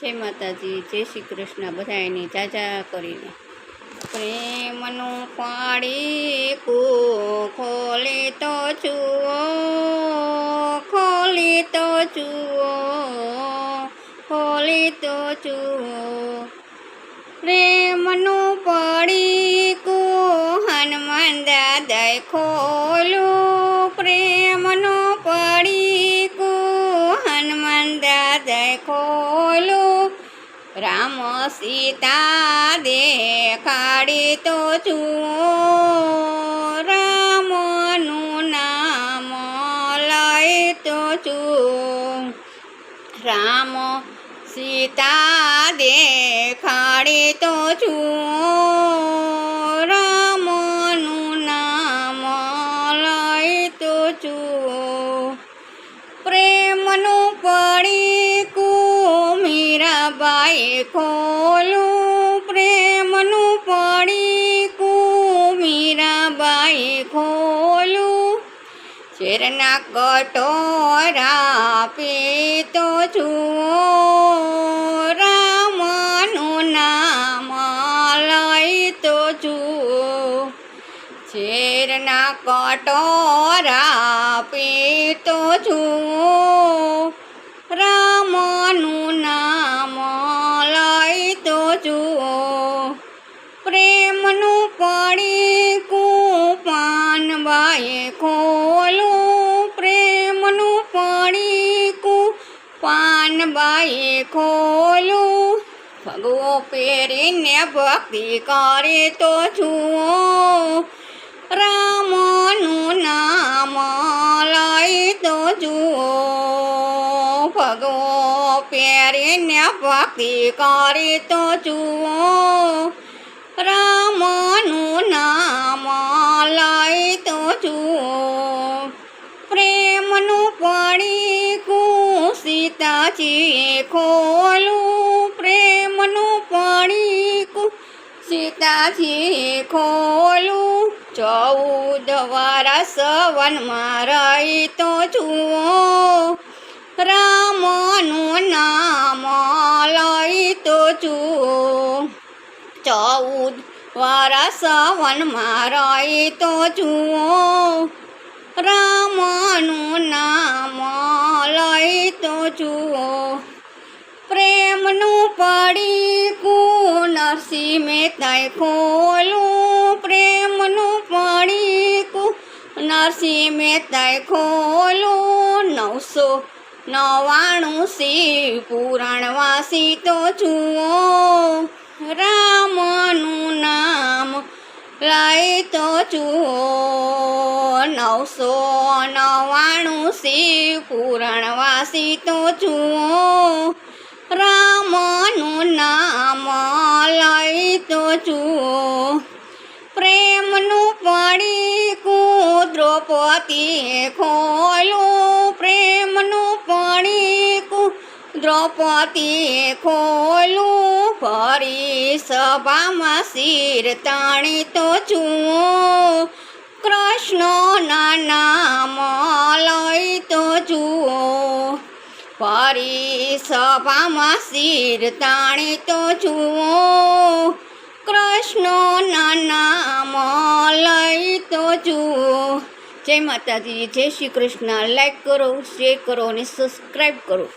જય માતાજી, જય શ્રી કૃષ્ણ બધા એની જાજા કરીને. પ્રેમનું પાડી કુ ખોલે તો જુઓ ખોલે તો જુઓ ખોલે તો જુઓ. પ્રેમનું પડીકુ હનુમાન દાદા ખોલું ખોલું રામ સીતા દેખાડી તો છું. રામનું નામ લઈ તો છું. રામ સીતા દેખાડી તો છું. રામનું નામ લઈ તો જુઓ પ્રેમનું પડીકું મીરાબાઈ ખોલું, પ્રેમનું પડીકું મીરાબાઈ ખોલું. શેરના કટોરા પીતો જુઓ, રામનું નામ લઈ તો જુઓ. શેરના કટોરા પીતો જુઓ પાનબાએ ખોલું પ્રેમનું પડીકું. પાનબાએ ખોલું, ભગવો પહેરીને ભક્તિ કરે તો જુઓ. રામનું નામ લઈ તો જુઓ. ભગવો પહેરીને ભક્તિ કરે તો જુઓ. રામનું નામ લઈ જુઓ પ્રેમનું પાણી પડીકું સીતાજી ખોલું પ્રેમનું પડીકું સીતાજી ખોલું ચૌદ વારા વનમાં રહી તો જુઓ. રામનું નામ લઈ તો જુઓ. ચૌદ વરસ વનમાં રહી તો જુઓ, રામનું નામ લઈ તો જુઓ. પ્રેમનું પડીકું નરસિંહ મહેતાએ ખોલું. પ્રેમનું પડીકું નરસિંહ મહેતાએ ખોલું. નવસો નવાણું શિવ પુરાણ વાસી તો જુઓ. રામનું નામ લઈ તો જુઓ. નવસો નવાણું શિવ પુરાણવાસી તો જુઓ. રામનું નામ લઈ તો જુઓ. પ્રેમનું પડીકું દ્રૌપદીએ ખોલું દ્રૌપદીએ ખોલું, ફરી સભામાં શિર તાણી તો જુઓ. કૃષ્ણના નામ લઈ તો જુઓ. ફરી સભામાં શિર તાણી તો જુઓ. કૃષ્ણના નામ લઈ તો જુઓ. જય માતાજી, જય શ્રી કૃષ્ણ. લાઈક કરો, શેર કરો અને સબસ્ક્રાઈબ કરો.